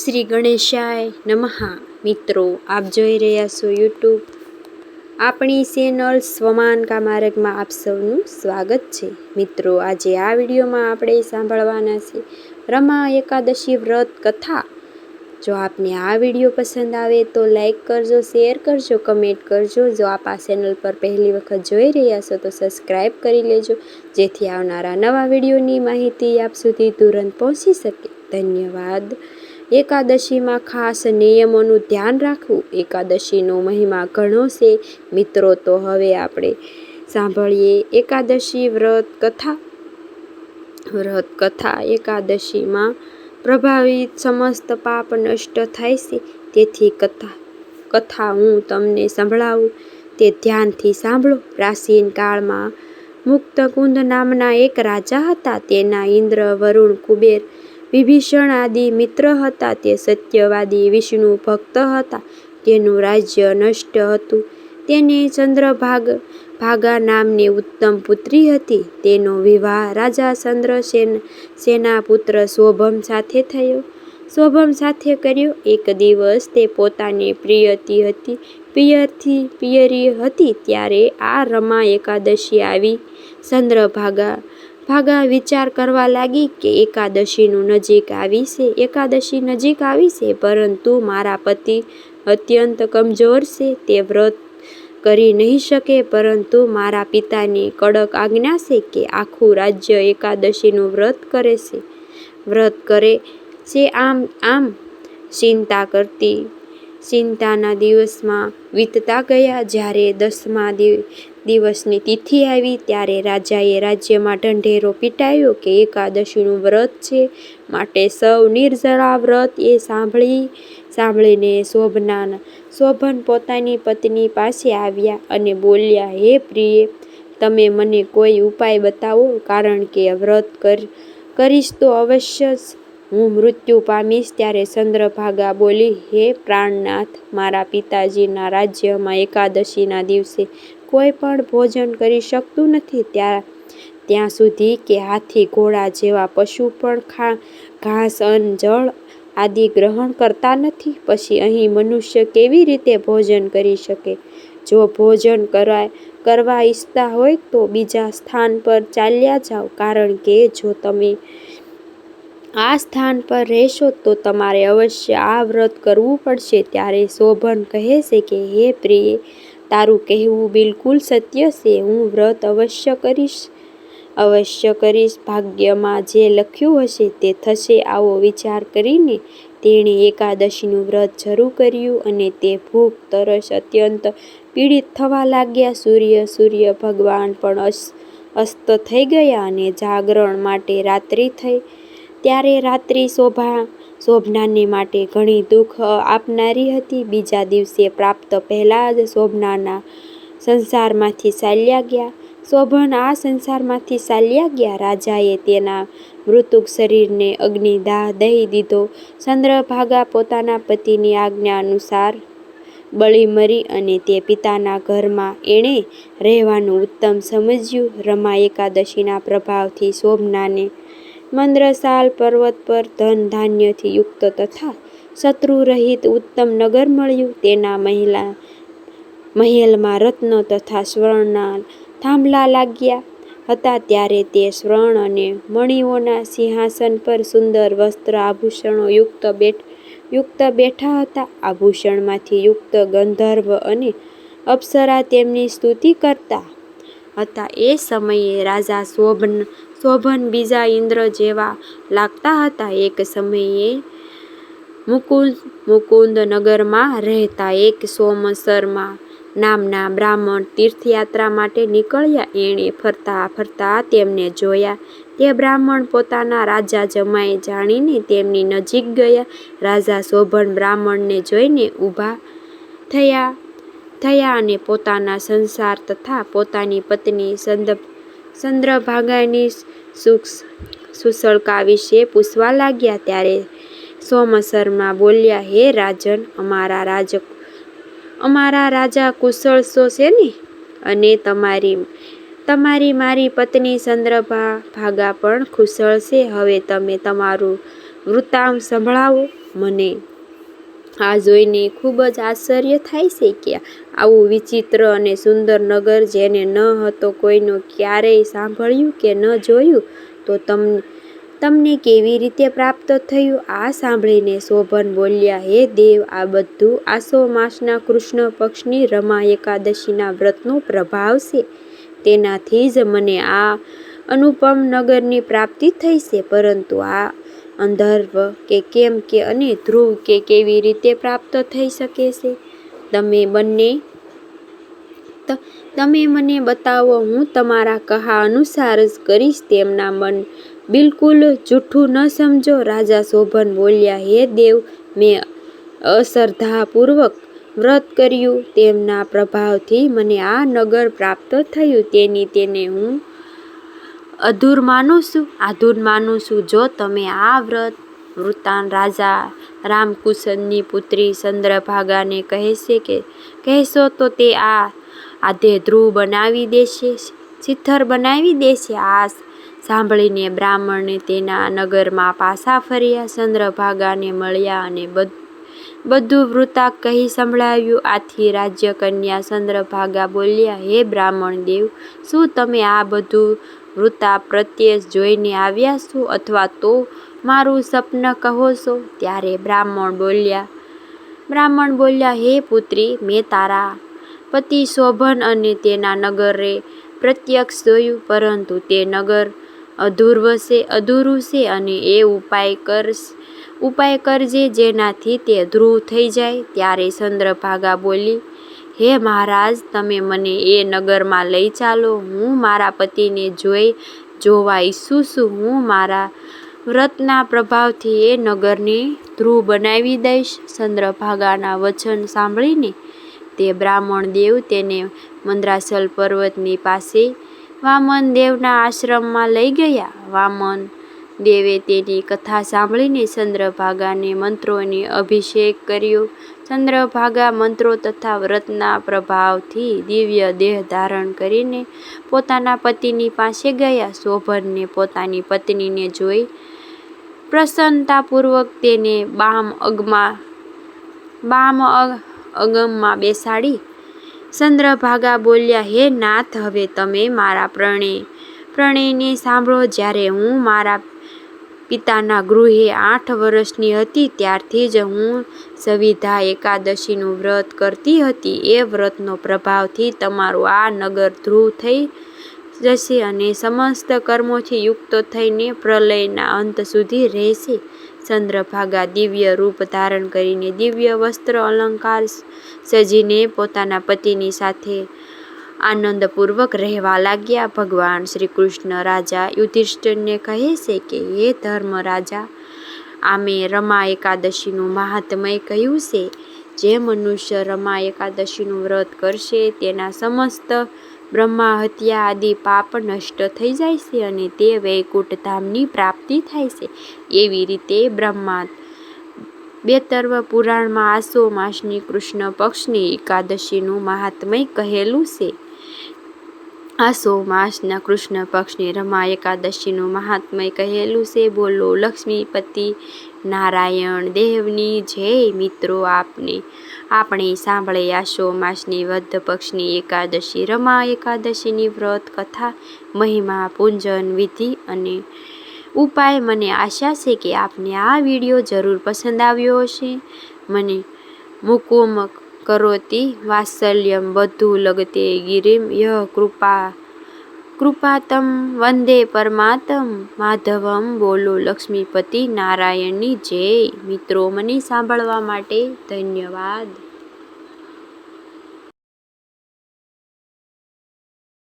શ્રી ગણેશાય નમઃ. મિત્રો, આપ જોઈ રહ્યા છો યુટ્યુબ આપણી ચેનલ સ્વમાન કામાર્ગમાં આપ સૌનું સ્વાગત છે. મિત્રો, આજે આ વિડીયોમાં આપણે સાંભળવાના છે રમા એકાદશી વ્રત કથા. જો આપને આ વીડિયો પસંદ આવે તો લાઈક કરજો, શેર કરજો, કમેન્ટ કરજો. જો આપ આ ચેનલ પર પહેલી વખત જોઈ રહ્યા છો તો સબસ્ક્રાઈબ કરી લેજો, જેથી આવનારા નવા વિડીયોની માહિતી આપ સુધી તુરંત પહોંચી શકે. ધન્યવાદ. એકાદશીમાં ખાસ નિયમોનું ધ્યાન રાખવું. એકાદશીનો મહિમા ઘણો છે. મિત્રો, તો હવે આપણે સાંભળીએ એકાદશી વ્રત કથા. વ્રત કથા એકાદશીમાં પ્રભાવિત સમસ્ત પાપ નષ્ટ થાય છે. તેથી કથા કથા હું તમને સંભળાવું. તે ધ્યાનથી સાંભળો. પ્રાચીન કાળમાં મુક્તકુંદ નામના એક રાજા હતા. તેના ઇન્દ્ર વરુણ કુબેર વિભીષણ આદિ મિત્ર હતા. તે સત્યવાદી વિષ્ણુ ભક્ત હતા. તેનું રાજ્ય નષ્ટ હતું. તેને ચંદ્રભાગ ભાગા નામની ઉત્તમ પુત્રી હતી. તેનો વિવાહ રાજા ચંદ્રસેન સેના પુત્ર શોભમ સાથે થયો. શોભમ સાથે કર્યો. એક દિવસ તે પોતાની પ્રિયતી હતી. પિયરથી પિયરી હતી. ત્યારે આ રમા એકાદશી આવી. ચંદ્રભાગા ભાગા વિચાર કરવા લાગી કે એકાદશીનું નજીક આવી છે. એકાદશી નજીક આવી છે, પરંતુ મારા પતિ અત્યંત કમજોર છે. તે વ્રત કરી નહીં શકે, પરંતુ મારા પિતાની કડક આજ્ઞા છે કે આખું રાજ્ય એકાદશીનું વ્રત કરે છે. વ્રત કરે છે આમ આમ ચિંતા કરતી ચિંતાના દિવસમાં વીતતા ગયા. જ્યારે દસમા દિવસની તિથિ આવી, ત્યારે રાજાએ રાજ્યમાં ઢંઢેરો પીટાયો કે એકાદશીનું વ્રત છે માટે સૌ નિર્જરા વ્રત એ સાંભળી, સાંભળીને શોભના શોભન પોતાની પત્ની પાસે આવ્યા અને બોલ્યા, હે પ્રિય, તમે મને કોઈ ઉપાય બતાવો? કારણ કે વ્રત કર, કરીશ તો અવશ્ય જ. હું મૃત્યુ પામીશ ત્યારે ચંદ્રભાગા બોલી, હે પ્રાણનાથ, મારા પિતાજીના રાજ્યમાં એકાદશીના દિવસે કોઈ પણ ભોજન કરી શકતું નથી. ત્યાં ત્યાં સુધી કે હાથી ઘોડા જેવા પશુ પણ ખા, ઘાસ, અન્ન, જળ આદિ ગ્રહણ કરતા નથી. પછી અહીં મનુષ્ય કેવી રીતે ભોજન કરી શકે? જો ભોજન કરાય, કરવા ઈચ્છતા હોય તો બીજા સ્થાન પર ચાલ્યા જાઓ. કારણ કે જો તમે આ સ્થાન પર રહેશો તો તમારે અવશ્ય આ વ્રત કરવું પડશે. ત્યારે શોભન કહે છે કે, હે પ્રિય, તારું કહેવું બિલકુલ સત્ય છે. હું વ્રત અવશ્ય કરીશ. અવશ્ય કરીશ. ભાગ્યમાં જે લખ્યું હશે તે થશે. આવો વિચાર કરીને તેણે એકાદશીનું વ્રત શરૂ કર્યું અને તે ભૂખ તરસ અત્યંત પીડિત થવા લાગ્યા. સૂર્ય સૂર્ય ભગવાન પણ અસ્ત થઈ ગયા અને જાગરણ માટે રાત્રિ થઈ. ત્યારે રાત્રિ શોભા, શોભનાને માટે ઘણી દુઃખ આપનારી હતી. બીજા દિવસે પ્રાપ્ત પહેલાં જ શોભનાના સંસારમાંથી ચાલ્યા ગયા. શોભન આ સંસારમાંથી ચાલ્યા ગયા. રાજાએ તેના મૃતુક શરીરને અગ્નિદાહ દહી દીધો. ચંદ્રભાગા પોતાના પતિની આજ્ઞા અનુસાર બળી મરી અને તે પિતાના ઘરમાં એણે રહેવાનું ઉત્તમ સમજ્યું. રમા એકાદશીના પ્રભાવથી શોભનાને મંદ્રસાલ પર્વત પર ધન ધાન્યથી યુક્ત તથા શત્રુ રહિત ઉત્તમ નગર મળ્યું. તેના મહિલા, મહેલમાં રત્ન તથા સ્વર્ણના થાંભલા લાગ્યા હતા. ત્યારે તે સ્વર્ણ અને મણિઓના સિંહાસન પર સુંદર વસ્ત્ર આભૂષણો યુક્ત બેઠ, યુક્ત બેઠા હતા. આભૂષણમાંથી યુક્ત ગંધર્વ અને અપ્સરા તેમની સ્તુતિ કરતા હતા. એ સમયે રાજા શોભન શોભન બીજા ઇન્દ્ર જેવા લાગતા હતા. એક સમયે મુકુંદ મુકુંદ નગરમાં રહેતા એક સોમસરમાં નામના બ્રાહ્મણ તીર્થયાત્રા માટે નીકળ્યા. એણે ફરતા ફરતા તેમને જોયા. તે બ્રાહ્મણ પોતાના રાજા જમાએ જાણીને તેમની નજીક ગયા. રાજા શોભન બ્રાહ્મણને જોઈને ઊભા થયા થયા અને પોતાના સંસાર તથા પોતાની પત્ની ચંદ્રભાગાની સુખ સુશળકા વિશે પૂછવા લાગ્યા ત્યારે સોમસરમાં બોલ્યા, હે રાજન, અમારા રાજ અમારા રાજા કુશળ સો છે ને? અને તમારી તમારી મારી પત્ની ચંદ્રભા ભાગા પણ કુશળ છે. હવે તમે તમારું વૃત્તાંત સંભળાવો મને. આ જોઈને ખૂબ જ આશ્ચર્ય થાય છે કે આવું વિચિત્ર અને સુંદર નગર જેને ન હતો કોઈનો ક્યારેય સાંભળ્યું કે ન જોયું, તો તમને તમને કેવી રીતે પ્રાપ્ત થયું? આ સાંભળીને શોભન બોલ્યા, હે દેવ, આ બધું આસો માસના કૃષ્ણ પક્ષની રમા એકાદશીના વ્રતનો પ્રભાવ છે. તેનાથી જ મને આ અનુપમ નગરની પ્રાપ્તિ થઈ છે, પરંતુ આ અંધર્વ કે કેમ કે અને ધ્રુવ કે કેવી રીતે પ્રાપ્ત થઈ શકે છે? તમે બંને તમે મને બતાવો, હું તમારા કહા અનુસાર જ કરીશ તેમના મન. બિલકુલ જૂઠું ન સમજો, રાજા શોભન બોલ્યા, હે દેવ, મેં અશ્રદ્ધાપૂર્વક વ્રત કર્યું. તેમના પ્રભાવથી મને આ નગર પ્રાપ્ત થયું. તેની તેને હું અધૂર માનું છું, આધુર માનું છું. જો તમે આ વ્રત વૃતાન રાજા રામકુશનની પુત્રી ચંદ્રભાગાને કહેશે કે, કહેશો તો તે આ આધે ધ્રુવ બનાવી દેશે, શિથર બનાવી દેશે. આ સાંભળીને બ્રાહ્મણને તેના નગરમાં પાછા ફર્યા. ચંદ્રભાગાને મળ્યા અને બધું વૃત્તાંત કહી સંભળાવ્યું. આથી રાજ્યકન્યા ચંદ્રભાગા બોલ્યા, હે બ્રાહ્મણ દેવ શું તમે આ બધું વૃત્તાંત પ્રત્યક્ષ જોઈને આવ્યા છો અથવા તો મારું સપન કહો છો? ત્યારે બ્રાહ્મણ બોલ્યા બ્રાહ્મણ બોલ્યા, હે પુત્રી, મેં તારા પતિ શોભન અને તેના નગરે પ્રત્યક્ષ જોયું, પરંતુ તે નગર અધૂર્વ છે અધૂરું છે અને એ ઉપાય કર ઉપાય કરજે જેનાથી તે ધ્રુવ થઈ જાય. ત્યારે ચંદ્રભાગા બોલી હે મહારાજ, તમે મને એ નગરમાં લઈ ચાલો. હું મારા પતિને જોઈ જોવા ઈચ્છું છું. હું મારા વ્રતના પ્રભાવથી એ નગરને ધ્રુવ બનાવી દઈશ. ચંદ્રભાગાના વચન સાંભળીને તે બ્રાહ્મણ દેવ તેને મંદ્રાચલ પર્વતની પાસે વામન દેવના આશ્રમમાં લઈ ગયા. વામન દેવે તેની કથા સાંભળીને ચંદ્રભાગાને મંત્રોને અભિષેક કર્યો. ચંદ્રભાગા મંત્રો તથા વ્રતના પ્રભાવથી દિવ્ય દેહ ધારણ કરીને પોતાના પતિની પાસે ગયા. શોભનને પોતાની પત્નીને જોઈ પ્રસન્નતાપૂર્વક તેને બામ અગમાં, બામ અગમમાં બેસાડી. ચંદ્રભાગા બોલ્યા, હે નાથ, હવે તમે મારા પ્રણય પ્રણયને સાંભળો. જ્યારે હું મારા પિતાના ગૃહે આઠ વર્ષની હતી, ત્યારથી જ હું સવિધા એકાદશીનું વ્રત કરતી હતી. એ વ્રતનો પ્રભાવથી તમારું આ નગર ધ્રુવ થઈ જશે અને સમસ્ત કર્મોથી યુક્ત થઈને પ્રલયના અંત સુધી રહેશે. ચંદ્રભાગા દિવ્ય રૂપ ધારણ કરીને દિવ્ય વસ્ત્ર અલંકાર સજીને પોતાના પતિની સાથે આનંદપૂર્વક રહેવા લાગ્યા. ભગવાન શ્રી કૃષ્ણ રાજા યુધિષ્ઠિરને કહે છે કે, હે ધર્મ રાજા આમે રમા એકાદશીનું મહાત્મય કહ્યું છે. જે મનુષ્ય રમા એકાદશીનું વ્રત કરશે, તેના સમસ્ત બ્રહ્મા, હત્યા આદિ પાપ નષ્ટ થઈ જાય છે અને તે વૈકુંઠ ધામની પ્રાપ્તિ થાય છે. એવી રીતે બ્રહ્મા બેતર્વ પુરાણમાં આસો માસની કૃષ્ણ પક્ષની એકાદશીનું મહાત્મય કહેલું છે. આસો માસના કૃષ્ણ પક્ષની રમા એકાદશીનું મહાત્મય કહેલું છે. બોલો લક્ષ્મીપતિ નારાયણ દેવની જય મિત્રો આપને. આપણે સાંભળે આસો માસની વદ્ધ પક્ષની એકાદશી, રમા એકાદશીની વ્રત, કથા, મહિમા, પૂંજન વિધિ અને ઉપાય. મને આશા છે કે આપને આ વીડિયો જરૂર પસંદ આવ્યો હશે. મને મુકુમ કરોતિ વાત્સલ્યમ બધું લગતે ગિરિમ યહ કૃપા કૃપાતમ વંદે પરમાતમ માધવમ બોલો લક્ષ્મીપતિ નારાયણની જય મિત્રો મને સાંભળવા માટે ધન્યવાદ